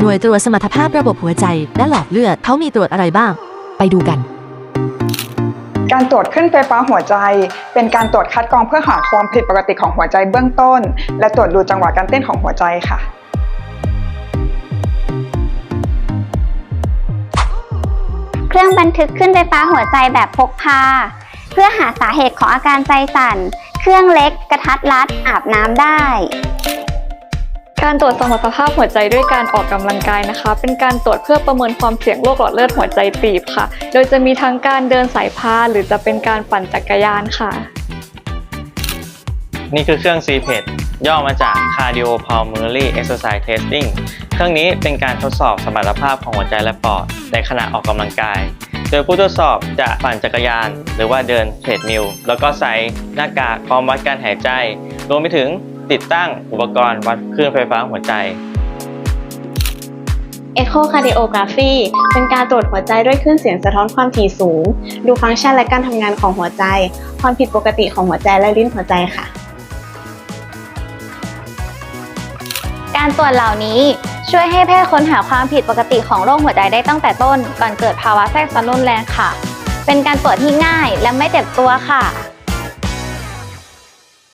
หน่วยตรวจสมรรถภาพระบบหัวใจ และหลอดเลือดเขามีตรวจอะไรบ้าง ไปดูกัน การตรวจขึ้นไฟฟ้าหัวใจ เป็นการตรวจคัดกรองเพื่อหาความผิดปกติของหัวใจเบื้องต้น และตรวจดูจังหวะการเต้นของหัวใจค่ะ เครื่องบันทึกขึ้นไฟฟ้าหัวใจแบบพกพา เพื่อหาสาเหตุของอาการใจสั่น เครื่องเล็ก กระทัดรัดอาบน้ำได้ การตรวจสมรรถภาพหัวใจด้วยการออกกำลังกายนะคะ เป็นการตรวจเพื่อประเมินความเสี่ยงโรคหลอดเลือดหัวใจตีบค่ะ โดยจะมีทั้งการเดินสายพานหรือจะเป็นการปั่นจักรยานค่ะ นี่คือเครื่อง CPET ย่อมาจาก Cardiopulmonary Exercise Testing เครื่องนี้เป็นการทดสอบสมรรถภาพของหัวใจและปอดในขณะออกกำลังกาย โดยผู้ทดสอบจะปั่นจักรยาน หรือว่าเดินเทรดมิลแล้วก็ใส่หน้ากากพร้อมวัดการหายใจ รวมไปถึง ติดตั้งอุปกรณ์วัดคลื่นไฟฟ้าหัวใจ Echocardiography เป็นการตรวจหัวใจด้วยคลื่นเสียงสะท้อนความถี่สูง ดูฟังก์ชันและการทำงานของหัวใจ ความผิดปกติของหัวใจและลิ้นหัวใจค่ะ การตรวจเหล่านี้ช่วยให้แพทย์ค้นหาความผิดปกติของโรคหัวใจได้ตั้งแต่ต้น ก่อนเกิดภาวะแทรกซ้อนรุนแรงค่ะ เป็นการตรวจที่ง่ายและไม่เจ็บตัวค่ะ